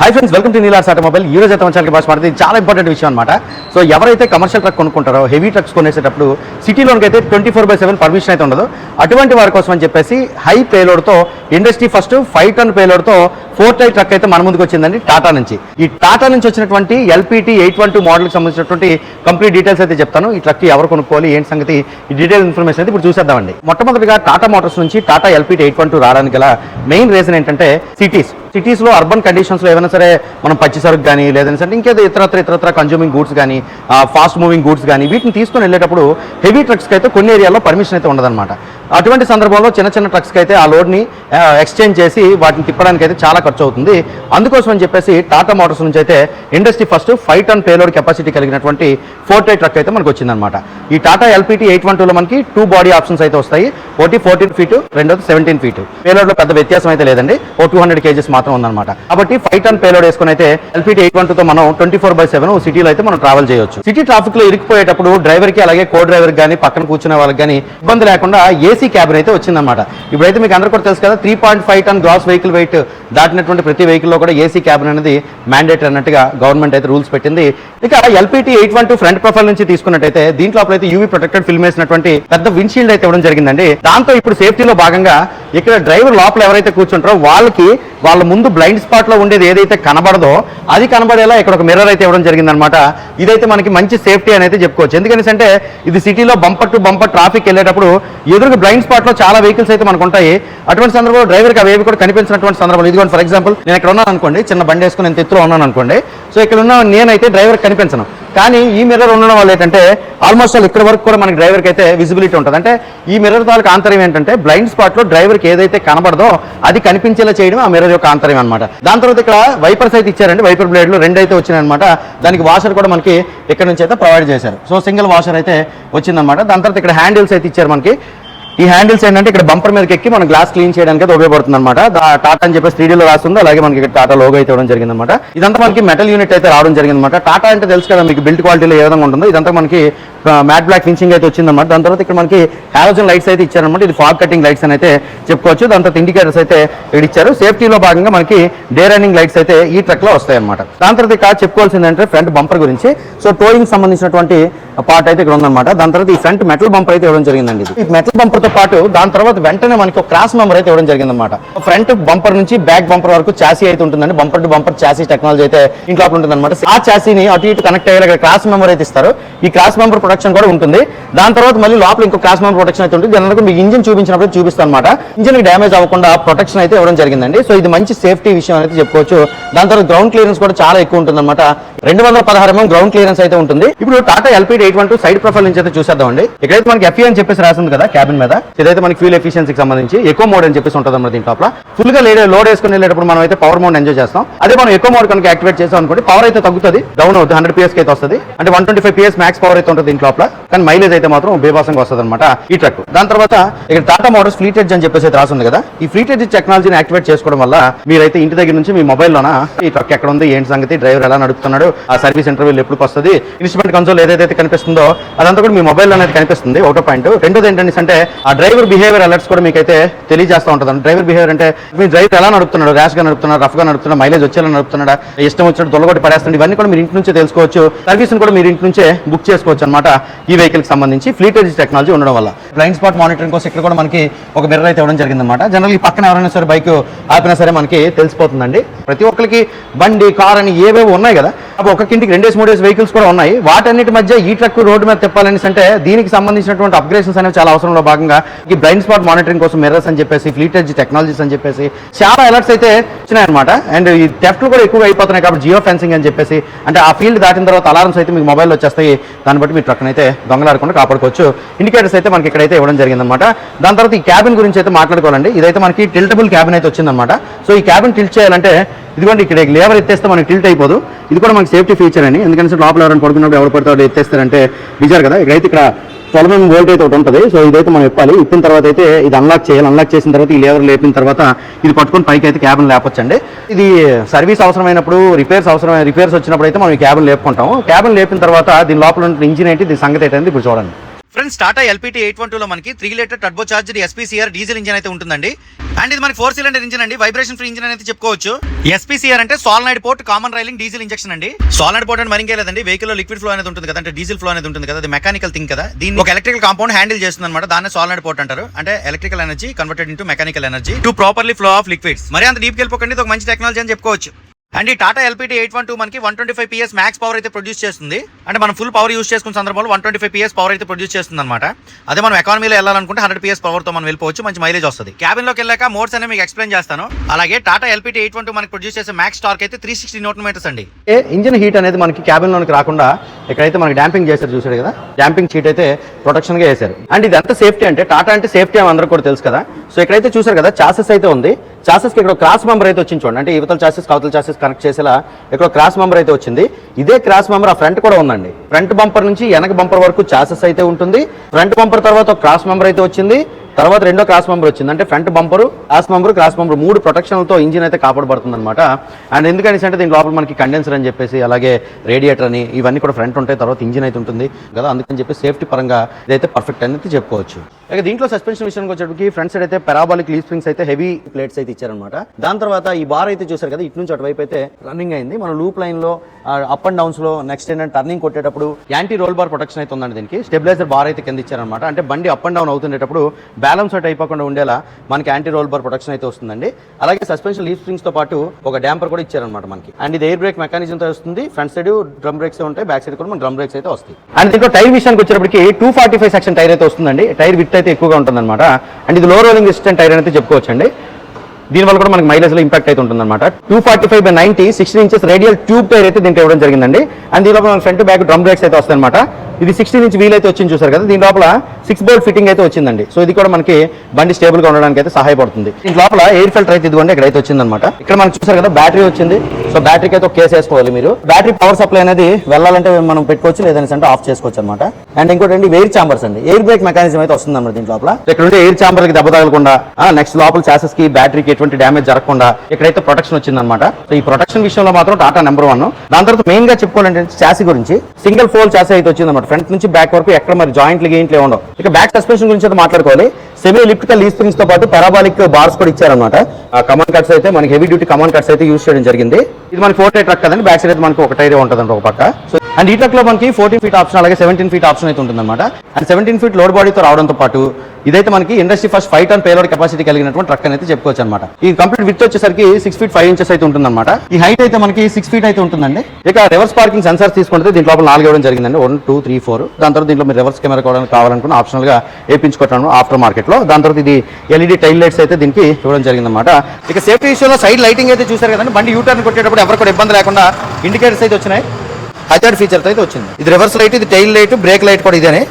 Hi friends welcome to Neela's automobile ఈ రోజు అయితే మంచి భాష మాట్లాడితే చాలా ఇంపార్టెంట్ విషయం అనమాట సో ఎవరైతే కమర్షియల్ ట్రక్ కొనుక్కుంటారో హెవీ ట్రక్స్ కొనేసేటప్పుడు సిటీలోనికి అయితే twenty four by seven permission అయితే ఉండదు. అటువంటి వారి కోసం అని చెప్పేసి హై పేలోడ్తో ఇండస్ట్రీ ఫస్ట్ ఫైవ్ టన్ పేలోడ్తో ఫోర్ టై ట్రక్ అయితే మన ముందుకు వచ్చిందండి టాటా నుంచి. ఈ టాటా నుంచి వచ్చినటువంటి ఎల్పిటి ఎయిట్ వన్ టూ మోడల్కి సంబంధించినటువంటి కంప్లీట్ డీటెయిల్స్ అయితే చెప్తాను. ఈ ట్రక్ ఎవరు కొనుక్కోవాలి ఏంటి సంగతి ఈ డీటెయిల్ ఇన్ఫర్మేషన్ అయితే ఇప్పుడు చూసేద్దామండి. మొట్టమొదటిగా టాటా మోటార్స్ నుంచి Tata LPT eight one two రావడానికి గల మెయిన్ రీజన్ ఏంటంటే సిటీస్. సిటీస్లో అర్బన్ కండిషన్స్లో ఏమైనా సరే మనం పచ్చి సరుకు కానీ లేదంటే సరే ఇంకేదో ఇతరత్ర ఇతరత్ర కన్జ్యూమింగ్ గూడ్స్ కానీ ఫాస్ట్ మూవింగ్ గూడ్స్ కానీ వీటిని తీసుకొని వెళ్ళేటప్పుడు హెవీ ట్రక్స్కి అయితే కొన్ని ఏరియాలో పర్మిషన్ అయితే ఉండదన్నమాట. అటువంటి సందర్భంలో చిన్న చిన్న ట్రక్స్కి అయితే ఆ లోడ్ని ఎక్స్చేంజ్ చేసి వాటిని తిప్పడానికి అయితే చాలా ఖర్చు అవుతుంది అందుకోసం అని చెప్పేసి టాటా మోటార్స్ నుంచి అయితే industry first five ton payload capacity కలిగినటువంటి ఫోర్ టై ట్రక్ అయితే మనకు వచ్చిందనమాట ఈ టాటా ఎల్పిటీ ఎయిట్ వన్ టూలో మనకి టూ బాడీ ఆప్షన్స్ అయితే వస్తాయి. ఒకటి ఫోర్టీన్ ఫీట్ రెండోది సెవెంటీన్ ఫీట్ పేలోడ్లో పెద్ద వ్యత్యాసం అయితే లేదండి. ఓ టూ హండ్రెడ్ కేజెస్ మాత్రం ఉందన్నమాట. కాబట్టి ఫైవ్ టన్ పేలోడ్ వేసుకుని అయితే ఎల్పిటీ ఎయిట్ వన్ టూతో మనం ట్వంటీ ఫోర్ బై సెవెన్ సిటీలో అయితే మనం ట్రావెల్ చేయొచ్చు. సిటీ ట్రాఫిక్లో ఇరికిపోయేటప్పుడు డ్రైవర్కి అలాగే కో డ్రైవర్ కానీ పక్కన కూర్చునే వాళ్ళకి కానీ ఇబ్బంది లేకుండా ఏసీ క్యాబిన్ అయితే వచ్చిందన్నమాట. ఇప్పుడైతే మీకు అందరూ కూడా తెలుసు కదా three point five ton gross vehicle weight దాటినటువంటి ప్రతి వెహికల్లో కూడా ఏసీ క్యాబిన్ అనేది మ్యాండేట్ అన్నట్టుగా గవర్నమెంట్ అయితే రూల్స్ పెట్టింది. ఇక LPT eight one two front profile నుంచి తీసుకున్నట్టయితే దీంట్లో అయితే యూవీ ప్రొటెక్టెడ్ ఫిల్మ్ వేసినటువంటి పెద్ద విండ్షీల్డ్ అయితే ఇవ్వడం జరిగిందండి. దాంతో ఇప్పుడు సేఫ్టీలో భాగంగా ఇక్కడ డ్రైవర్ లోపల ఎవరైతే కూర్చుంటారో వాళ్ళకి వాళ్ళ ముందు బ్లైండ్ స్పాట్లో ఉండేది ఏదైతే కనబడదో అది కనబడేలా ఇక్కడ ఒక మిర్రర్ అయితే ఇవ్వడం జరిగిందనమాట ఇదైతే మనకి మంచి సేఫ్టీ అని అయితే చెప్పుకోవచ్చు. ఎందుకంటే ఇది సిటీలో బంపర్ టు బంపర్ ట్రాఫిక్ వెళ్ళేటప్పుడు ఎదురుగా బ్లైండ్ స్పాట్లో చాలా వెహికల్స్ అయితే మనకు ఉంటాయి. అటువంటి సందర్భంలో డ్రైవర్కి అవి కూడా కనిపించినటువంటి సందర్భంలో ఇదిగోండి ఫర్ ఎగ్జాంపుల్ నేను ఇక్కడ ఉన్నాను అనుకోండి చిన్న బండి వేసుకుని నేను ఎత్తులో ఉన్నాను అనుకోండి. సో ఇక్కడ ఉన్న నేనైతే డ్రైవర్ కనిపించను. కానీ ఈ మిర్రర్ ఉండడం వల్ల ఏంటంటే ఆల్మోస్ట్ ఆల్ ఇక్కడ వరకు కూడా మనకి డ్రైవర్కి అయితే విజిబిలిటీ ఉంటుంది. అంటే ఈ మిర్రర్ తాలూకు ఆంతర్యం ఏంటంటే బ్లైండ్ స్పాట్లో డ్రైవర్కి ఏదైతే కనబడదో అది కనిపించేలా చేయడం ఆ మిర్రర్ యొక్క ఆంతర్యం అనమాట దాని తర్వాత ఇక్కడ వైపర్స్ అయితే ఇచ్చారండి. వైపర్ బ్లేడ్లు రెండు అయితే వచ్చినాయి అనమాట దానికి వాషర్ కూడా మనకి ఇక్కడ నుంచి అయితే ప్రొవైడ్ చేశారు. సో సింగిల్ వాషర్ అయితే వచ్చిందనమాట దాని తర్వాత ఇక్కడ హ్యాండిల్స్ అయితే ఇచ్చారు మనకి. ఈ హ్యాండిల్స్ ఏంటంటే ఇక్కడ బంపర్ మీదకి ఎక్కి మన గ్లాస్ క్లీన్ చేయడానికి అయితే ఉపయోగపడుతుంది అనమాట టాటా అని చెప్పేసి త్రీడీలో రాస్తుంది అలాగే మనకి ఇక్కడ టాటా లోగో అయితే ఇవ్వడం జరిగింది అనమాట ఇదంతా మనకి మెటల్ యూనిట్ అయితే రావడం జరిగింది అనమాట టాటా అంటే తెలుసు కదా మీకు బిల్డ్ క్వాలిటీలో ఏ విధంగా ఉంటుందో. ఇదంతా మనకి మ్యాట్ బ్లాక్ ఫినిషింగ్ అయితే వచ్చిందన్నమాట. దాని తర్వాత ఇక్కడ మనకి హాలోజన్ లైట్స్ అయితే ఇచ్చారనమాట ఇది ఫాగ్ కటింగ్ లైట్స్ అని అయితే చెప్పుకోవచ్చు. దాని తర్వాత ఇండికేటర్స్ అయితే ఇక్కడ ఇచ్చారు. సేఫ్టీలో భాగంగా మనకి డే రన్నింగ్ లైట్స్ అయితే ఈ ట్రక్లో వస్తాయి అనమాట దాని తర్వాత ఇక్కడ చెప్పుకోవాల్సిందంటే ఫ్రంట్ బంపర్ గురించి. సో టోయింగ్ సంబంధించినటువంటి పార్ట్ అయితే ఇక్కడ ఉందన్నమాట. దాని తర్వాత ఈ ఫ్రంట్ మెటల్ బంపర్ అయితే ఇవ్వడం జరిగిందండి ఈ మెటల్ బంపర్తో పాటు దాని తర్వాత వెంటనే మనకి క్రాస్ మెంబర్ అయితే ఇవ్వడం జరిగిందన్నమాట. ఫ్రంట్ బంపర్ నుంచి బ్యాక్ బంపర్ వరకు చాసీ అయితే ఉంటుందండి. Bumper to bumper chassis technology అయితే ఇంట్లో ఉంటుంది అనమాట ఆ చాసీని అటు ఇటు కనెక్ట్ అయ్యేలా క్రాస్ మెంబర్ అయితే ఇస్తారు. ఈ క్రాస్ మెంబర్ ప్రొడక్షన్ కూడా ఉంటుంది. దాని తర్వాత మళ్ళీ లోపల ఇంకో క్రాస్ మెంబర్ ప్రొటెక్షన్ అయితే ఉంటుంది. దాని మీకు ఇంజిన్ చూపించినప్పుడు చూపిస్తాను అనమాట ఇంజిన్ డ్యామేజ్ అవ్వకుండా ప్రొటెక్షన్ అయితే ఇవ్వడం జరిగిందండి. సో ఇది మంచి సేఫ్టీ విషయం అనేది చెప్పుకోవచ్చు. దాని తర్వాత గ్రౌండ్ క్లియరెన్స్ కూడా చాలా ఎక్కువ ఉంటుంది అనమాట రెండు వందల పదహారు ఎంఎం గ్రౌండ్ క్లియరెన్స్ అయితే ఉంటుంది. ఇప్పుడు Tata LPT eight one two side profile నుంచి అయితే చూసేద్దామండి. ఇక్కడైతే మనకి ఎఫ్ఈ అని చెప్పేసి రాసింది కదా క్యాబిన్ మీద. ఇదైతే మనకి ఫ్యూల్ ఎఫిషియన్సీకి సంబంధించి ఎక్కువ మోడ్ అని చెప్పేసి ఉంటుంది అన్నమాట దీని టాప్ ఫుల్గా లేడే లోడ్ వేసుకుని వెళ్ళేటప్పుడు మనం అయితే పవర్ మోడ్ ఎంజాయ్ చేస్తాం. అదే మనం ఎక్కువ మోడ్ కనుక యాక్టివేట్ చేసాం అనుకోండి పవర్ అయితే తగ్గుతుంది డౌన్ అవుతుంది హండ్రెడ్ పిఎస్ అయితే వస్తుంది. అంటే one twenty five PS max power అయితే ఉంటుంది దీని లోపల. కానీ మైలేజ్ అయితే మాత్రం బేబాసంగా వస్తుంది అనమాట ఈ ట్రక్ దాని తర్వాత ఇక్కడ టాటా మోడల్స్ ఫ్లీట్ ఎడ్జ్ అని చెప్పేసి అయితే రాసింది కదా. ఈ ఫ్లీట్ ఎడ్జ్ టెక్నాలజీని యాక్టివేట్ చేసుకోవడం వల్ల మీరైతే ఇంటి దగ్గర నుంచి మీ మొబైల్లోన ఈ ట్రక్ ఎక్కడ ఉంది ఏంటి సంగతి డ్రైవర్ ఎలా నడుపుతున్నాడు ఆ సర్వీస్ ఇంటర్వ్యూలు ఎప్పుడు వస్తుంది? ఇన్స్ట్రుమెంట్ కన్సోల్ ఏదైతే కనిపిస్తుందో అదంతా కూడా మీ మొబైల్ అనేది కనిపిస్తుంది ఒకటో పాయింట్. రెండోది ఏంటంటే అంటే ఆ డ్రైవర్ బిహేవియర్ అలర్ట్స్ కూడా మీకైతే తెలియజేస్తూ ఉంటుంది. డ్రైవర్ బిహేవియర్ అంటే మీ డ్రైవర్ ఎలా నడుపుతున్నాడు? ర్యాష్గా నడుపుతున్నాడు? రఫ్గా నడుపుతున్నాడు? మైలేజ్ వచ్చేలా నడుపుతున్నాడా? ఇష్టం వచ్చినట్టు దొల్లగొట్టి పడేస్తుంది ఇవన్నీ కూడా మీరు ఇంటి నుంచే తెలుసుకోవచ్చు. సర్వీస్ కూడా మీరు ఇంటి నుంచే బుక్ చేసుకోవచ్చు అనమాట ఈ వెహికల్కి సంబంధించి. ఫ్లీట్ ఎడ్జ్ టెక్నాలజీ ఉండడం వల్ల. బ్లైండ్ స్పాట్ మానిటరింగ్ కోసం ఇక్కడ కూడా మనకి ఒక మిర్రర్ అయితే ఇవ్వడం జరిగింది అనమాట జనరల్ ఈ పక్కన ఎవరైనా సరే బైక్ ఆపినా సరే మనకి తెలిసిపోతుందండి. ప్రతి ఒక్కరికి బండి కార్ అని ఏవేవో ఉన్నాయి కదా ఒక్కొక్కింటికి రెండేసి మూడేసి వెహికల్స్ కూడా ఉన్నాయి. వాటన్నిటి మధ్య ఈ ట్రక్ రోడ్డు మీద తిప్పాలని అంటే దీనికి సంబంధించినటువంటి అప్గ్రేషన్స్ అనేవి చాలా అవసరంలో భాగంగా ఈ బ్లైండ్ స్పాట్ మానిటరింగ్ కోసం మిర్రర్స్ అని చెప్పేసి ఫ్లీట్ ఎడ్జ్ టెక్నాలజీస్ అని చెప్పేసి చాలా అలర్ట్స్ అయితే వచ్చినాయన్నమాట. అండ్ ఈ టెఫ్ట్లు కూడా ఎక్కువ అయిపోతున్నాయి కాబట్టి జియో ఫెన్సింగ్ అని చెప్పేసి అంటే ఆ ఫీల్డ్ దాటిన తర్వాత అలారమ్స్ అయితే మీకు మొబైల్ వచ్చేస్తాయి. దాన్ని బట్టి మీ ట్రక్ అయితే దొంగలాడకుండా కాపాడుకోవచ్చు. ఇండికేటర్స్ అయితే మనకి ఇక్కడైతే ఇవ్వడం జరిగిందనమాట దాని తర్వాత ఈ క్యాబిన్ గురించి అయితే మాట్లాడుకోవాలండి. ఇదైతే మనకి టిల్టబుల్ క్యాబిన్ అయితే వచ్చిందనమాట సో ఈ క్యాబిన్ టిల్ట్ చేయాలంటే ఇదిగోండి ఇక్కడ లేవర్ ఎత్తేస్తే మనకి టిల్ట్ అయిపోదు. ఇది కూడా మనకి సేఫ్టీ ఫీచర్ అని. ఎందుకంటే లోపల ఎవరైనా పడుకున్నప్పుడు ఎవరు పడితే ఎత్తేస్తారంటే బిజారు కదా. ఇక్కడైతే ఇక్కడ ట్వెల్వ్ ఎంఎం వోల్ట్ అయితే ఒకటి ఉంటుంది. సో ఇదైతే మనం ఇప్పాలి. ఇప్పిన తర్వాత అయితే ఇది అన్లాక్ చేయాలి. అన్లాక్ చేసిన తర్వాత ఈ లేవర్ లేపిన తర్వాత ఇది పట్టుకొని పైకి అయితే క్యాబిన్ లేపొచ్చండి. ఇది సర్వీస్ అవసరమైనప్పుడు రిపేర్స్ అవసరమైన రిపేర్స్ వచ్చినప్పుడు అయితే మనం ఈ క్యాబిన్ లేపుకుంటాం క్యాబిన్ లేపిన తర్వాత దీని లోపల ఉన్న ఇంజిన్ ఏంటి? దీని సంగతి అయితే ఇప్పుడు చూడండి. Friends Tata LPT eight one టూలో మనకి three litre turbo charger SPCR diesel engine అయితే ఉంటుందండి. అండ్ ఇది మనకి ఫోర్ సిలిండర్ ఇంజిన్ అండి. వైబ్రేషన్ ఫ్రీ ఇంజిన్ అయితే చెప్పుకోవచ్చు. ఎస్పీసీఆర్ అంటే solenoid port common railing diesel injection అండి. సాల్నైడ్ పోర్ట్ అంటే మరింకే లేదండి. వెహికల్లో లిక్విడ్ ఫ్లో అనేది ఉంటుంది కదా అంటే డీజిల్ ఫ్లో అనేది ఉంటుంది కదా. అది మెకానికల్ థింగ్ కదా. దీన్ని ఒక ఎలక్ట్రికల్ కాంపౌండ్ హ్యాండిల్ చేస్తుంది అనమాట దాన్ని సాల్నైడ్ పోర్ట్ అంటారు. అంటే electrical energy converted into mechanical energy to properly flow of liquids మరి అంత డీప్ వెళ్ళిపోకండి. ఒక మంచి టెక్నాలజీ అని చెప్పుకోవచ్చు. అండ్ ఈ Tata LPT eight one two మనకి one twenty five PS max power అయితే ప్రొడ్యూస్ చేస్తుంది. అంటే మనం ఫుల్ పవర్ యూస్ చేసుకున్న సందర్భంలో one twenty five PS power అయితే ప్రొడ్యూస్ చేస్తుంది అనమాట అదే మనం ఎకానమీలో వెళ్ళాలనుకుంటే హండ్రెడ్ పిఎస్ పవర్తో మనం వెళ్ళిపోవచ్చు మంచి మైలేజ్ వస్తుంది. క్యాబిన్లోకి వెళ్ళాక మోడ్స్ అనేవి మీకు ఎక్స్ప్లెయిన్ చేస్తాను. అలాగే Tata LPT eight one two మనకి ప్రొడ్యూస్ చేసే మ్యాక్స్ టార్క్ అయితే త్రీ సిక్స్టీ నోట్ మీటర్స్ అండి. ఇంజిన్ హీట్ అనేది మనకి క్యాబిన్లోకి రాకుండా ఇక్కడైతే మనకి డాంపింగ్ చేశారు చూసారు కదా డాంపింగ్ షీట్ అయితే ప్రొటెక్షన్గా వేశారు. అండ్ ఇది అంత సేఫ్టీ అంటే టాటా అంటే సేఫ్టీ అని అందరూ కూడా తెలుసు కదా. సో ఇక్కడైతే చూసారు కదా చాసెస్ అయితే ఉంది చాసెస్కి ఇక్కడ క్రాస్ మెంబర్ అయితే వచ్చింది చూడండి. అంటే యువతల చాసెస్ కవతల చాసెస్ కనెక్ట్ చేసేలా ఇక్కడ క్రాస్ మెంబర్ అయితే వచ్చింది. ఇదే క్రాస్ మెంబర్ ఆ ఫ్రంట్ కూడా ఉందండి. ఫ్రంట్ బంపర్ నుంచి వెనక బంపర్ వరకు చాసెస్ అయితే ఉంటుంది. ఫ్రంట్ బంపర్ తర్వాత క్రాస్ మెంబర్ అయితే వచ్చింది. తర్వాత రెండో క్రాస్ మెంబర్ వచ్చింది. అంటే front bumper cross member cross member మూడు ప్రొటెక్షన్లతో ఇంజిన్ అయితే కాపాడబడుతుంది అనమాట అండ్ ఎందుకని అంటే దీని లోపల మనకి కండెన్సర్ అని చెప్పేసి అలాగే రేడియేటర్ అని ఇవన్నీ కూడా ఫ్రంట్ ఉంటాయి. తర్వాత ఇంజిన్ అయితే ఉంటుంది కదా అందుకని చెప్పి సేఫ్టీ పరంగా ఇదైతే పర్ఫెక్ట్ అనేది చెప్పుకోవచ్చు. ఇక దీంట్లో సస్పెన్షన్ విషయానికి వచ్చేటికి ఫ్రంట్ సైడ్ అయితే పెరాబాలిక్ లీ స్ప్రింగ్స్ అయితే హెవీ ప్లేట్స్ అయితే ఇచ్చారనమాట దాని తర్వాత ఈ బార్ అయితే చూసారు కదా ఇటు నుంచి అటువైపు అయితే రన్నింగ్ అయింది. మన లూప్ లైన్లో అప్ అండ్ డౌన్స్లో నెక్స్ట్ ఏంటంటే టర్నింగ్ కొట్టేటప్పుడు యాంటీ రోల్ బార్ ప్రొటెక్షన్ అయితే ఉందండి దీనికి. స్టెబిలైజర్ బార్ అయితే కింద ఇచ్చారనమాట అంటే బండి అప్ అండ్ డౌన్ అవుతుండేటప్పుడు బ్యాలెన్స్ అట్ అయిపోకుండా ఉండేలా మనకి యాంటీ రోల్ బార్ ప్రొటెక్షన్ అయితే వస్తుందండి. అలాగే సస్పెన్షన్ లీవ్ స్ప్రింగ్స్తో పాటు ఒక డ్యాంపర్ కూడా ఇచ్చారనమాట మనకి. అండ్ ఇది ఎయిర్ బ్రేక్ మెకానిజం తో వస్తుంది. ఫ్రంట్ సైడ్ డ్రమ్ బ్రేక్స్ ఉంటాయి బ్యాక్ సైడ్ కూడా మన డ్రమ్ బ్రేక్స్ అయితే వస్తాయి. అండ్ దీంట్లో టైర్ విషయానికి వచ్చేటప్పటికి two forty five section tyre అయితే వస్తుందండి. టైర్ విత్ అయితే ఎక్కువగా ఉంటుందన్నమాట. అండ్ ఇది లో రోలింగ్ రెసిస్టెంట్ టైర్ అయితే చెప్పుకోవచ్చండి. దీనివల్ల కూడా మనకి మైలేజ్లో ఇంపాక్ట్ అయితే ఉంటుంది అనమాట two forty five by ninety sixteen inches radial tube tyre అయితే దీంట్లో ఇవ్వడం జరిగిందండి. అండ్ దీనిలో మన ఫ్రంట్ బ్యాక్ డ్రమ్ బ్రేక్స్ అయితే వస్తాయి అనమాట ఇది సిక్స్టీన్ ఇంచ్ వీల్ అయితే వచ్చింది చూసారు కదా? దీని లోపల సిక్స్ బోల్ట్ ఫిట్టింగ్ అయితే వచ్చిందండి. సో ఇది కూడా మనకి బండి స్టేబుల్గా ఉండడానికి అయితే సహాయపడుతుంది. దీని లోపల ఎయిర్ ఫిల్టర్ అయితే ఇదిగోండి ఇక్కడ అయితే వచ్చింది అనమాట ఇక్కడ మనం చూసారు కదా బ్యాటరీ వచ్చింది. సో బ్యాటరీకి అయితే ఒక కేసు వేసుకోవాలి మీరు. బ్యాటరీ పవర్ సప్లై అనేది వెళ్ళాలంటే మనం పెట్టుకోవచ్చు లేదంటే అంటే ఆఫ్ చేసుకోవచ్చు అనమాట అండ్ ఇంకోటి అండి ఎయిర్ చాంబర్స్ అండి. ఎయిర్ బ్రేక్ మెకానిజం అయితే వస్తుంది అనమాట దీని లోపల. ఇక్కడ ఉంటే ఎయిర్ చాంబర్కి దెబ్బ తగలకుండా నెక్స్ట్ లోపల చాసెస్కి బ్యాటరీకి ఎటువంటి డ్యామేజ్ జరగకుండా ఇక్కడైతే ప్రొటెక్షన్ వచ్చింది అనమాట సో ఈ ప్రొటెక్షన్ విషయంలో మాత్రం టాటా నెంబర్ వన్ దాని తర్వాత మెయిన్గా చెప్పుకోవాలంటే చాసీ గురించి సింగిల్ ఫోల్ చాసీ అయితే వచ్చింది అనమాట ఫ్రంట్ నుంచి బ్యాక్ వరకు ఎక్కడ మరి జాయింట్లు గెయింట్లు ఉండవు. ఇక బ్యాక్ సస్పెన్షన్ గురించి అయితే మాట్లాడుకోవాలి. సెమీ ఎలిప్టికల్ లీ స్ప్రింగ్స్తో పాటు పారాబాలిక్ బార్స్ కూడా ఇచ్చారనమాట ఆ కమాండ్ కట్స్ అయితే మనకి హెవీ డ్యూటీ కమాండ్ కట్స్ అయితే యూస్ చేయడం జరిగింది. ఇది మనకి ఫోర్ టైర్ ట్రక్ కదండి బ్యాక్ సైడ్ అయితే మనకి ఒక టైర్ ఉంటుంది ఒక పక్క. సో అండ్ ఈ ట్రక్లో మనకి ఫోర్టీన్ ఫీట్ ఆప్షన్ అలాగే సెవెంటీన్ ఫీట్ ఆప్షన్ అయితే ఉంటుంది అనమాట అండ్ సెవెంటీన్ ఫీట్ లోడ్ బాడీతో రావడంతో పాటు ఇదైతే మనకి industry first five ton payload capacity కలిగినటువంటి ట్రక్ అనేది చెప్పుకోవచ్చు అనమాట ఈ కంప్లీట్ విత్ వచ్చేసరికి సిక్స్ ఫీట్ ఫైవ్ ఇంచెస్ అయితే ఉంటుందన్నమాట. ఈ హైట్ అయితే మనకి సిక్స్ ఫీట్ అయితే ఉంటుందండి. ఇక రివర్స్ పార్కింగ్ సెన్సార్స్ తీసుకుంటే దీంట్లో నాలుగు ఇవ్వడం జరిగిందండి. వన్ టూ త్రీ ఫోర్ దాని తర్వాత దీంట్లో మీరు రివర్స్ కెమెరా కూడా కావాలనుకున్న ఆప్షనల్గా వేయించుకోవడం ఆఫ్టర్ మార్కెట్ లో దాని తర్వాత ఇది ఎల్ఈడి టైల్ లైట్స్ అయితే దీనికి ఇవ్వడం జరిగిందన్నమాట. ఇక సేఫ్టీ విషయంలో సైడ్ లైటింగ్ అయితే చూసారు కదండి. బండి యూటర్న్ కొట్టేటప్పుడు ఎవరు కూడా ఇబ్బంది లేకుండా ఇండికేటర్స్ అయితే వచ్చినాయి. హజార్డ్ ఫీచర్ అయితే వచ్చింది. ఇది రివర్స్ లైట్ ఇది టైల్ లైట్ బ్రేక్ లైట్ కూడా ఇదేనే.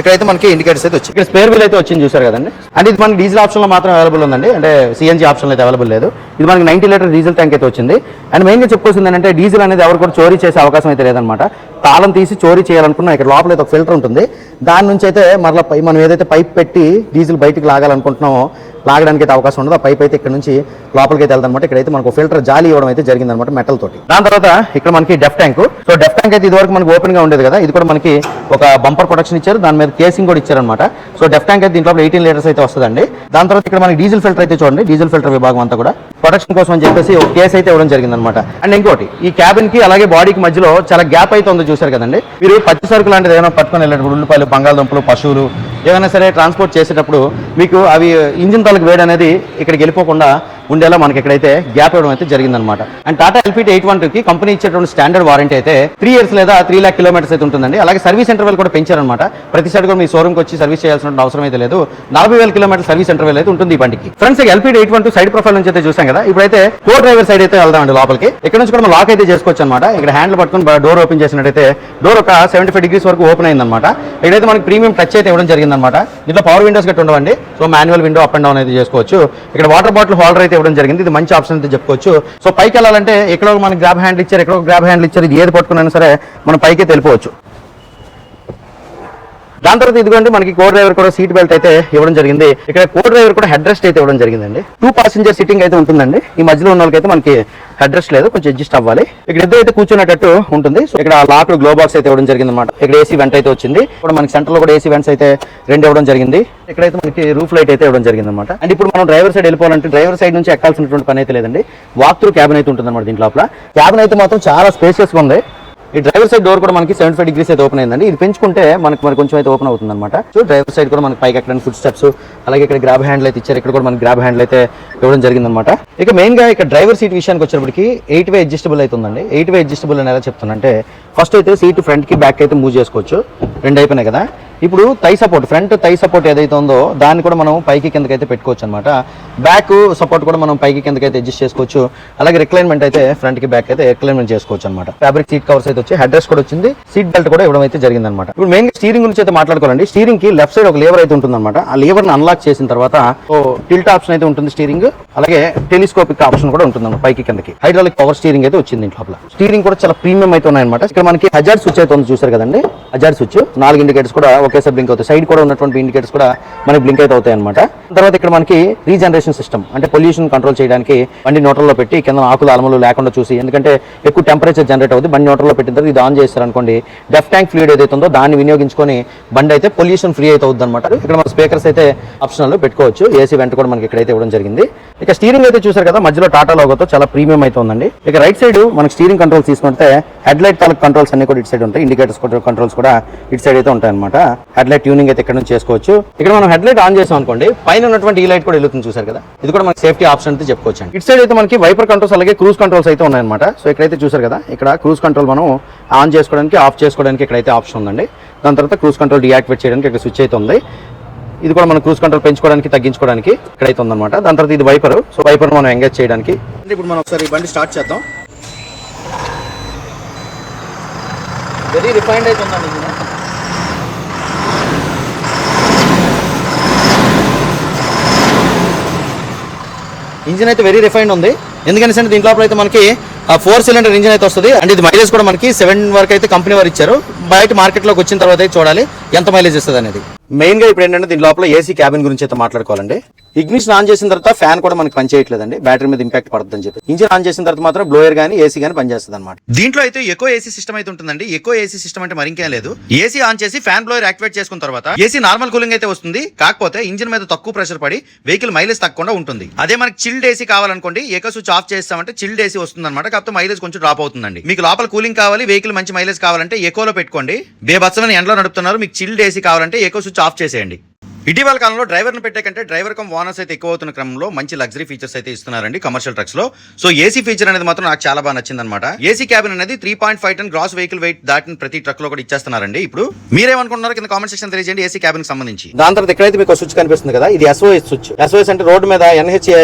ఇక్కడైతే మనకి ఇండికేటర్స్ అయితే వచ్చాయి. ఇక్కడ స్పేర్ వీల్ అయితే వచ్చింది చూసారు కదండి? అండ్ ఇది మనకి డీజిల్ ఆప్షన్లో మాత్రం అవైలబుల్ ఉందండి. అంటే సిఎన్జీ ఆప్షన్ అయితే అవైలబుల్ లేదు. ఇది మనకి నైన్టీ లీటర్ డీజిల్ ట్యాంక్ అయితే వచ్చింది. అండ్ మెయిన్గా చెప్పుకోవాల్సింది ఏంటంటే డీజిల్ అనేది ఎవరు కూడా చోరీ చేసే అవకాశం అయితే లేదనమాట తాళం తీసి చోరీ చేయాలనుకున్నా. ఇక్కడ లోపల అయితే ఒక ఫిల్టర్ ఉంటుంది. దాని నుంచి అయితే మరలా పై మనం ఏదైతే పైప్ పెట్టి డీజిల్ బయటికి లాగాలనుకుంటున్నామో లాగడానికి అయితే అవకాశం ఉండదు. ఆ పైప్ అయితే ఇక్కడ నుంచి లోపలికి అయితే వెళ్తాం ఇక్కడైతే మనకు ఫిల్టర్ జాలి ఇవ్వడం అయితే జరిగింది అనమాట మెటల్ తోటి. దాని తర్వాత ఇక్కడ మనకి DEF tank. So DEF tank అయితే ఇదివరకు మనకి ఓపెన్గా ఉండేది కదా. ఇది కూడా మనకి ఒక బంపర్ ప్రొటెక్షన్ ఇచ్చారు. దాని మీద కేసింగ్ కూడా ఇచ్చారనమాట సో డెఫ్ ట్యాంక్ అయితే దీంట్లో ఎయిటీన్ లీటర్స్ అయితే వస్తుందండి. దాని తర్వాత ఇక్కడ మనకి డీజిల్ ఫిల్టర్ అయితే చూడండి. డీజిల్ ఫిల్టర్ విభాగం అంతా కూడా ప్రొటెక్షన్ కోసం అని చెప్పేసి ఒక కేసు అయితే ఇవ్వడం జరిగింది అనమాట అండ్ ఇంకోటి ఈ క్యాబిన్కి అలాగే బాడీకి మధ్యలో చాలా గ్యాప్ అయితే ఉంది చూసారు కదండి. మీరు పచ్చి సరుకు లాంటిది ఏమైనా పట్టుకొని వెళ్ళేటప్పుడు ఉల్లిపాయలు బంగాళదుంపలు పశువులు ఏమైనా సరే ట్రాన్స్పోర్ట్ చేసేటప్పుడు మీకు అవి ఇంజిన్ ప్రాంతాలకు వేడి అనేది ఇక్కడికి వెళ్ళిపోకుండా ఉండేలా మనకి ఇక్కడైతే గ్యాప్ ఇవ్వడం అయితే జరిగిందనమాట అండ్ టాటా ఎల్పీటీ ఎయిట్ వన్కి కంపెనీ ఇచ్చేటువంటి స్టాండర్డ్ వారంటీ అయితే త్రీ ఇయర్స్ లేదా త్రీ లాక్ కిలోమీటర్స్ అయితే ఉంటుందండి. అలాగే సర్వీస్ ఇంటర్వెల్ కూడా పెంచారనమాట ప్రతిసారి కూడా మీ షోరూమ్కి వచ్చి సర్వీస్ చేయాల్సిన అవసరం అయితే లేదు. నలభై వేల కిలోమీటర్ సర్వీస్ ఇంటర్వెల్ అయితే ఉంటుంది ఈ బండికి. Friends LPT eight one two side profile నుంచి అయితే చూసాం కదా. ఇప్పుడైతే కో డ్రైవర్ సైడ్ అయితే వెళ్దామండి లోపలికి. ఇక్కడ నుంచి కూడా మనం లాక్ అయితే చేసుకోవచ్చు అనమాట ఇక్కడ హ్యాండిల్ పట్టుకుని డోర్ ఓపెన్ చేసినట్టయితే డోర్ ఒక సెవెంటీ ఫైవ్ డిగ్రీస్ వరకు ఓపెన్ అయిందనమాట ఇక్కడైతే మనకి ప్రీమియం టచ్ అయితే ఇవ్వడం జరిగిందనమాట దీంట్లో పవర్ విండోస్ గట్టి ఉండవండి. So manual window up and down అయితే చేసుకోవచ్చు. ఇక్కడ వాటర్ బాటిల్ హోల్డర్ అయితే ఇవ్వడం జరిగింది. ఇది మంచి ఆప్షన్ అయితే చెప్పుకోవచ్చు. సో పైకి వెళ్ళాలంటే ఎక్కడో మనకి గ్రాబ్ హ్యాండ్ ఇచ్చారు ఎక్కడో గ్రాబ్ హ్యాండ్ ఇచ్చారు ఇది ఏది పట్టుకున్నా సరే మనం పైకి వెళ్ళిపోవచ్చు దాని తర్వాత ఇదిగోండి మనకి కో డ్రైవర్ కూడా సీట్ బెల్ట్ అయితే ఇవ్వడం జరిగింది. ఇక్కడ కో డ్రైవర్ కూడా హెడ్ రెస్ట్ అయితే ఇవ్వడం జరిగిందండి. టూ పాసింజర్ సిట్టింగ్ అయితే ఉంటుందండి. ఈ మధ్యలో ఉన్న వాళ్ళకైతే మనకి అడ్రస్ లేదు కొంచెం అడ్జస్ట్ అవ్వాలి. ఇక్కడ ఇద్దరు అయితే కూర్చునేటట్టు ఉంటుంది. సో ఇక్కడ లాక్ గ్లో బాక్స్ అయితే ఇవ్వడం జరిగింది అనమాట ఇక్కడ ఏసీ వెంట అయితే వచ్చింది. ఇప్పుడు మనకి సెంటర్లో కూడా ఏసీ వెంట్స్ అయితే రెండు ఇవ్వడం జరిగింది. ఇక్కడైతే మనకి రూఫ్ లైట్ అయితే ఇవ్వడం జరిగింది అనమాట అండ్ ఇప్పుడు మనం డ్రైవర్ సైడ్ వెళ్ళిపోవాలంటే డ్రైవర్ సైడ్ నుంచి ఎక్కాల్సినటువంటి పని అయితే లేదండి. వాక్ త్రూ క్యాబిన్ అయితే ఉంటుంది అనమాట దీంట్లో లోపల క్యాబిన్ అయితే మాత్రం చాలా స్పేసియస్గా ఉంది. ఈ డ్రైవర్ సైడ్ డోర్ కూడా మనకి సెవెంటీ ఫైవ్ డిగ్రీస్ అయితే ఓపెన్ అయిందండి. ఇది పెంచుకుంటే మనకి మరి కొంచెం అయితే ఓపెన్ అవుతుంది అనమాట సో డ్రైవర్ సైడ్ కూడా మనకి పైకి ఎక్కడానికి ఫుడ్ స్టెప్స్ అలాగే ఇక్కడ గ్రాబ్ హ్యాండ్ అయితే ఇచ్చారు. ఇక్కడ కూడా మనకి గ్రాబ్ హ్యాండ్ అయితే ఇవ్వడం జరిగిందనమాట ఇక మెయిన్గా ఇక్కడ డ్రైవర్ సీట్ విషయానికి వచ్చినప్పటికి ఎయిట్ వే అడ్జస్టబుల్ అవుతుందండి ఎయిట్ వే అడ్జస్టబుల్ అని ఎలా చెప్తానంటే ఫస్ట్ అయితే సీట్ ఫ్రంట్కి బ్యాక్ అయితే మూవ్ చేసుకోవచ్చు. రెండు అయిపోయినాయి కదా. ఇప్పుడు thigh support front thigh support ఏదైతే ఉందో దాన్ని కూడా మనం పైకి కిందకైతే పెట్టుకోవచ్చు అనమాట బ్యాక్ సపోర్ట్ కూడా మనం పైకి కిందకైతే అడ్జస్ట్ చేసుకోవచ్చు. అలాగే రిక్లైన్మెంట్ అయితే ఫ్రంట్కి బ్యాక్ అయితే రిక్లైన్మెంట్ చేసుకోవచ్చు అనమాట ఫ్యాబ్రిక్ సీట్ కవర్స్ అయితే వచ్చి హెడ్ రెస్ట్ కూడా వచ్చింది సీట్ బెల్ట్ కూడా ఇవ్వడం అయితే జరిగింది అనమాట ఇప్పుడు మెయిన్ స్టీరింగ్ గురించి అయితే మాట్లాడుకోవాలండి. స్టీరింగ్కి లెఫ్ట్ సైడ్ ఒక లేవర్ అయితే ఉంటుందన్నమాట ఆ లేవర్ని అన్లాక్ చేసిన తర్వాత టిల్ట్ ఆప్షన్ అయితే ఉంటుంది స్టీరింగ్ అలాగే టెలిస్కోపిక్ ఆప్షన్ కూడా ఉంటుంది పైకి కిందకి. హైడ్రాలిక్ పవర్ స్టీరింగ్ అయితే వచ్చింది లోపల. స్టీరింగ్ కూడా చాలా ప్రీమియం అయితే ఉన్నాయన్నమాట. ఇక్కడ మనకి హజార్ స్విచ్ అయితే ఉంది చూసారు కదండి? హజార్ స్విచ్ నాలుగు ఇండికేటర్స్ కూడా ఒకేసారి బ్లింక్ అవుతాయి. సైడ్ కూడా ఉన్నటువంటి ఇండికేటర్స్ కూడా మనకి బ్లింక్ అయితే అవుతాయి అనమాట తర్వాత ఇక్కడ మనకి రీజనరేషన్ సిస్టమ్ అంటే పొల్యూషన్ కంట్రోల్ చేయడానికి బండి నోటర్లో పెట్టి కింద ఆకులు అలమలు లేకుండా చూసి ఎందుకంటే ఎక్కువ టెంపరేచర్ జనరేట్ అవుతుంది బండి నోటర్లో పెట్టిన తర్వాత ఇది ఆన్ చేస్తారు అనుకోండి డెఫ్ ట్యాంక్ ఫ్లూయిడ్ ఏదైతే ఉందో దాన్ని వినియోగించుకొని బండి అయితే పొల్యూషన్ ఫ్రీ అయితే అవుతుంది అనమాట ఇక్కడ మన స్పీకర్స్ అయితే ఆప్షనల్ పెట్టుకోవచ్చు. ఏసీ వెంట కూడా మనకి ఇక్కడైతే ఇవ్వడం జరిగింది. ఇక స్టీరింగ్ అయితే చూసారు కదా మధ్యలో టాటా లోగోతో చాలా ప్రీమియం అయితే ఉందండి. ఇక రైట్ సైడ్ మనకి స్టీరింగ్ కంట్రోల్స్ తీసుకుంటే హెడ్ లైట్ తాలూకు కంట్రోల్స్ అన్ని కూడా ఇటు సైడ్ ఉంటాయి. ఇండికేటర్స్ కంట్రోల్స్ కూడా ఇటు సైడ్ అయితే ఉంటాయి అనమాట హెడ్ లైట్ ట్యూనింగ్ అయితే ఇక్కడ నుంచి చేసుకోవచ్చు. ఇక్కడ మనం హెడ్ లైట్ ఆన్ చేసాం అనుకోండి పైన ఉన్నటువంటి ఈ లైట్ కూడా వెళ్తుంది చూసారు కదా? ఇది కూడా మనకి సేఫ్టీ ఆప్షన్ అయితే చెప్పుకోవచ్చు ఇటు సైడ్ అయితే మనకి వైపర్ కంట్రోల్స్ అలాగే క్రూజ్ కంట్రోల్స్ అయితే ఉన్నాయన్నమాట. సో ఇక్కడైతే చూసారు కదా ఇక్కడ క్రూజ్ కంట్రోల్ మనం ఆన్ చేసుకోవడానికి ఆఫ్ చేసుకోవడానికి ఇక్కడైతే ఆప్షన్ ఉందండి. దాని తర్వాత క్రూజ్ కంట్రోల్ డియాక్టివేట్ చేయడానికి ఇక్కడ స్విచ్ అయితే ఉంది. ఇది కూడా మనం క్రూజ్ కంట్రోల్ పెంచుకోవడానికి తగ్గించుకోవడానికి ఇక్కడైతే ఉందన్నమాట. దాని తర్వాత ఇది వైపర్. సో వైపర్ మనం ఎంగేజ్ చేయడానికి. ఇప్పుడు మనం ఒకసారి బండి స్టార్ట్ చేద్దాం. వెరీ రిఫైండ్ అయితే ఉందండి ఇది ఇంజిన్ అయితే వెరీ రిఫైన్డ్ ఉంది. ఎందుకంటే సార్ దీంట్లో అయితే మనకి ఫోర్ సిలిండర్ ఇంజిన్ అయితే వస్తుంది. అండ్ ఇది మైలేజ్ కూడా మనకి సెవెన్ వరకు అయితే కంపెనీ వారు ఇచ్చారు. బయట మార్కెట్లోకి వచ్చిన తర్వాత అయితే చూడాలి. ఎంత మైలేజ్ ఇస్తుంది అనేది మెయిన్గా ఇప్పుడు ఏంటంటే దీని లోపల ఏసీ క్యాబిన్ గురించి అయితే మాట్లాడుకోవాలండి ఇగ్నిషన్ ఆన్ చేసిన తర్వాత ఫ్యాన్ కూడా మనకి పనిచేయట్లేదండి బ్యాటరీ మీద ఇంపాక్ట్ పడుతుంది అని చెప్పి ఇంజిన్ ఆన్ చేసిన తర్వాత మాత్రం బ్లోయర్ గానీ ఏసీ గానీ పనిచేస్తుంది అనమాట దీంట్లో అయితే ఎక్కువ ఏసీ సిస్టమ్ అయితే ఉంటుందండి ఎక్కువ ఏసీ సిస్టమ్ అంటే మరింకేం లేదు ఏసీ ఆన్ చేసి ఫ్యాన్ బ్లోయర్ యాక్టివేట్ చేసుకున్న తర్వాత ఏసీ నార్మల్ కూలింగ్ అయితే వస్తుంది కాకపోతే ఇంజిన్ మీద తక్కువ ప్రెషర్ పడి వెహికల్ మైలేజ్ తక్కువ ఉంటుంది అదే మనకి చిల్డ్ ఏసీ కావాలనుకోండి ఏకో స్విచ్ ఆఫ్ చేస్తామంటే చిల్డ్ ఏసీ వస్తుంది అనమాట కాకపోతే మైలేజ్ కొంచెం డ్రాప్ అవుతుందండి మీకు లోపల కూలింగ్ కావాలి వెహికల్ మంచి మైలేజ్ కావాలంటే ఎకోలో పెట్టుకోండి బేబత్సమైన ఎండలో నడుపుతున్నారు మీకు చిల్డ్ ఏసీ కావాలంటే ఎకో స్విచ్ ఆఫ్ చేసేయండి. ఇటీవల కాలంలో డ్రైవర్ను పెట్టే కంటే డ్రైవర్ కమ్ ఓనర్స్ అయితే ఎక్కువ అవుతున్న క్రమంలో మంచి లగ్జరీ ఫీచర్స్ అయితే ఇస్తున్నారండి కమర్షియల్ ట్రక్స్లో సో ఏసీ ఫీచర్ అనేది మాత్రం నాకు చాలా బాగా నచ్చింది అనమాట ఏసీ క్యాబిన్ అనేది three point five ton gross vehicle weight దాటిన ప్రతి ట్రక్లో కూడా ఇచ్చేస్తున్నారండి. ఇప్పుడు మీరేమనుకుంటున్నారు కింద కామెంట్ సెక్షన్ తెలియజేయండి ఏసీ క్యాబిన్ సంబంధించి. దాని తర్వాత ఎక్కడైతే మీకు స్విచ్ కనిపిస్తుంది కదా ఇది ఎస్ఓఎస్ స్విచ్. ఎస్ఓఎస్ అంటే రోడ్డు మీద ఎన్హెచ్ఐ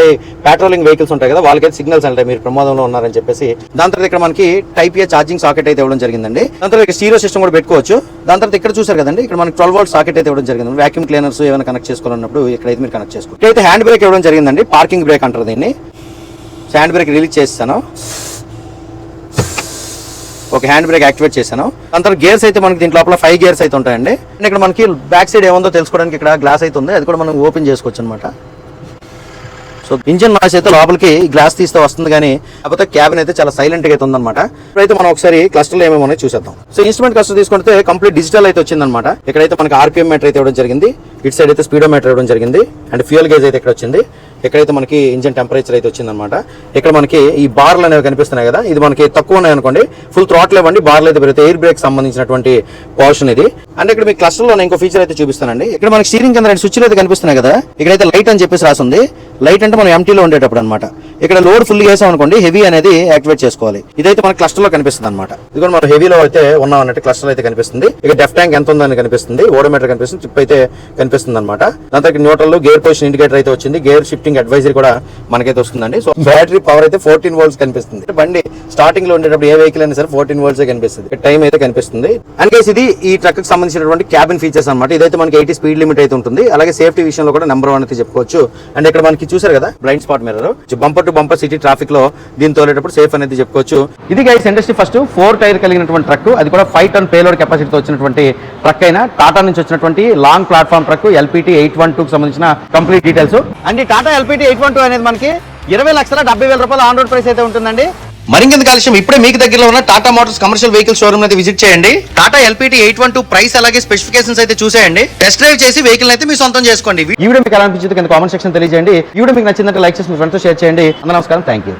పెట్రోలింగ్ వెహికల్స్ ఉంటాయి కదా వాళ్ళకైతే సిగ్నల్స్ అంటే మీరు ప్రమాదంలో ఉన్నారని చెప్పేసి. దాని తర్వాత ఇక్కడ మనకి టైప్ ఏ ఛార్జింగ్ సాకెట్ అయితే ఇవ్వడం జరిగిందండి. దాని తర్వాత స్టీరియో సిస్టమ్ కూడా పెట్టుకోవచ్చు. దాని తర్వాత ఇక్కడ చూసారు కదండి ఇక్కడ మనకి ట్వెల్వ్ వోల్ట్ సాకెట్ అయితే ఇవ్వడం జరిగింది. వ్యాక్యూమ్ క్లీనర్స్ ఏమైనా కనెక్ట్ చేసుకోవాలన్నప్పుడు ఇక్కడైతే మీరు కనెక్ట్ చేసుకోవచ్చు ఇక్కడైతే హ్యాండ్ బ్రేక్ ఇవ్వడం జరిగిందండి. పార్కింగ్ బ్రేక్ అంటారు దీన్ని. హ్యాండ్ బ్రేక్ రిలీజ్ చేస్తాను. ఒక హ్యాండ్ బ్రేక్ యాక్టివేట్ చేశాను. అంతా గేర్స్ అయితే మనకి దీంట్లో లోపల ఫైవ్ గేర్స్ అయితే ఉంటాయండి. ఇక్కడ మనకి బ్యాక్ సైడ్ ఏముందో తెలుసుకోవడానికి ఇక్కడ గ్లాస్ అయితే ఉంది. అది కూడా మనం ఓపెన్ చేసుకోవచ్చు అనమాట సో ఇంజిన్ నాయిస్ అయితే లోపలికి గ్లాస్ తీస్తే వస్తుంది కానీ కాకపోతే క్యాబిన్ అయితే చాలా సైలెంట్ అయితే ఉందన్నమాట. ఇప్పుడైతే మనం ఒకసారి క్లస్టర్ ఏమేమో ఉన్నాయి చూసేద్దాం. సో ఇన్స్ట్రుమెంట్ క్లస్టర్ తీసుకుంటే కంప్లీట్ డిజిటల్ అయితే వచ్చిందనమాట ఇక్కడైతే మనకి ఆర్పిఎం మీటర్ అయితే ఇవ్వడం జరిగింది. ఇటు సైడ్ అయితే స్పీడో మీటర్ ఇవ్వడం జరిగింది. అండ్ ఫ్యూయల్ గేజ్ అయితే ఇక్కడ వచ్చింది. ఎక్కడైతే మనకి ఇంజిన్ టెంపరేచర్ అయితే వచ్చిందనమాట ఇక్కడ మనకి ఈ బార్లు అనేవి కనిపిస్తున్నాయి కదా ఇది మనకి తక్కువ ఉన్నాయి అనుకోండి. ఫుల్ థ్రాట్లు ఇవ్వండి బార్లు అయితే పెరిగితే ఎయిర్ బ్రేక్ సంబంధించినటువంటి పోర్షన్ ఇది. అండ్ ఇక్కడ మీ క్లస్టర్లో ఇంకో ఫీచర్ అయితే చూపిస్తానండి. ఇక్కడ మనకి స్టీరింగ్ కింద రెండు స్విచ్లు అయితే కనిపిస్తున్నాయి కదా. ఇక్కడైతే లైట్ అని చెప్పేసి రాసింది. లైట్ అంటే మనం ఎంటీలో ఉండేటప్పుడు అనమాట ఇక్కడ లోడ్ ఫుల్ చేసాం అనుకోండి హెవీ అనేది యాక్టివేట్ చేసుకోవాలి. ఇదైతే మన క్లస్టర్లో కనిపిస్తుంది అనమాట ఇది మనం హెవీలో అయితే ఉన్నాం అన్నట్టు క్లస్టర్ అయితే కనిపిస్తుంది. ఇక డెఫ్ ట్యాంక్ ఎంత ఉందని కనిపిస్తుంది. ఓడోమీటర్ కనిపిస్తుంది చిప్ అయితే కనిపిస్తుంది అనమాట దాని తర్వాత న్యూట్రల్ గేర్ పొజిషన్ ఇండికేటర్ అయితే వచ్చింది. గేర్ షిఫ్టింగ్ అడ్వైజరీ కూడా మనకైతే వస్తుందండి. సో బ్యాటరీ పవర్ అయితే ఫోర్టీన్ వోల్ట్స్ కనిపిస్తుంది. బండి స్టార్టింగ్లో ఉండేటప్పుడు ఏ వెహికల్ అయినా సరే ఫోర్టీన్ వోల్ట్స్ కనిపిస్తుంది. టైం అయితే కనిపిస్తుంది. అండ్ కేసు ఇది ఈ ట్రక్కి సంబంధించినటువంటి క్యాబిన్ ఫీచర్స్ అనమాట ఇదైతే మనకి ఎయిటీ స్పీడ్ లిమిట్ అయితే ఉంటుంది. అలాగే సేఫ్టీ విషయంలో కూడా నెంబర్ వన్ అయితే చెప్పుకోవచ్చు. అండ్ ఇక్కడ మనకి చూసారు కదా blind spot mirror bumper to bumper city ట్రాఫిక్లో దీని తోలేటప్పుడు సేఫ్ అనేది చెప్పుకోవచ్చు. ఇది guys industry first four tyre కలిగినటువంటి ట్రక్ అది కూడా ఫైవ్ టన్ పేలోడ్ కెపాసిటీతో వచ్చినటువంటి ట్రక్ అయినా టాటా నుంచి వచ్చినటువంటి long platform truck LPT eight one two సంబంధించిన complete details and Tata LPT eight one two అనేది మనకి ఇరవై లక్షల డెబ్బై వేల రూపాయల ఆన్ రోడ్ ప్రైస్ అయితే ఉంటుందండి. మరింకెంత కాలుష్యం ఇప్పుడే మీకు దగ్గరలో ఉన్న Tata motors commercial vehicle showroom అయితే విజిట్ చేయండి. Tata LPT eight one two price అలాగే స్పెసిఫికేషన్స్ అయితే చూసేయండి. టెస్ట్ డ్రైవ్ చేసి వెహికల్ అయితే మీ సొంతం చేసుకోండి. ఈ వీడియో మీకు ఎలా అనిపించింది కింద కామెంట్ సెక్షన్ తెలియజేయండి. ఈ వీడియో మీకు నచ్చిందంటే లైక్ చేసి మీ ఫ్రెండ్స్ షేర్ చేయండి. అందరూ నమస్కారం. Thank you